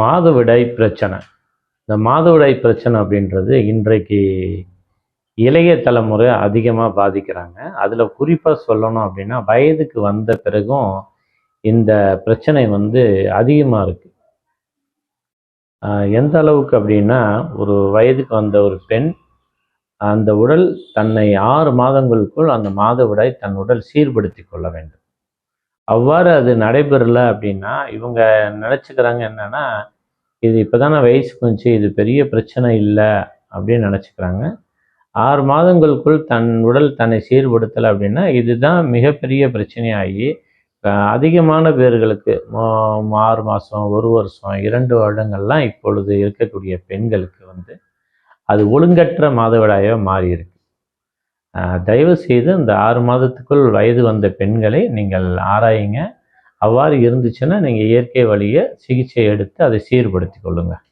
மாதவிடாய் பிரச்சனை. இந்த மாதவிடாய் பிரச்சனை அப்படின்றது இன்றைக்கு இளைய தலைமுறை அதிகமாக பாதிக்கிறாங்க. அதில் குறிப்பாக சொல்லணும் அப்படின்னா வயதுக்கு வந்த பிறகும் இந்த பிரச்சனை வந்து அதிகமாக இருக்குது எந்த அளவுக்கு அப்படின்னா ஒரு வயதுக்கு வந்த ஒரு பெண் அந்த உடல் தன்னை ஆறு மாதங்களுக்குள் அந்த மாதவிடாய் தன் உடல் சீர்படுத்தி கொள்ள வேண்டும். அவ்வாறு அது நடைபெறல அப்படின்னா இவங்க நினச்சிக்கிறாங்க என்னன்னா இது இப்போதானே வயசுக்கு வந்துச்சு இது பெரிய பிரச்சனை இல்லை அப்படின்னு நினச்சிக்கிறாங்க. ஆறு மாதங்களுக்குள் தன் உடல் தன்னை சீர்படுத்தலை அப்படின்னா இதுதான் மிகப்பெரிய பிரச்சனையாகி அதிகமான பேர்களுக்கு மோ- ஆறு மாதம் ஒரு வருஷம் இரண்டு வருடங்கள்லாம் இப்பொழுது இருக்கக்கூடிய பெண்களுக்கு வந்து அது ஒழுங்கற்ற மாதவிடாயாக மாறியிருக்கு. தயவு செய்து இந்த ஆறு மாதத்துக்குள் வயது வந்த பெண்களை நீங்கள் ஆராயுங்க. அவ்வாறு இருந்துச்சுன்னா நீங்கள் இயற்கை வழியை சிகிச்சை எடுத்து அதை சீர்படுத்தி கொள்ளுங்கள்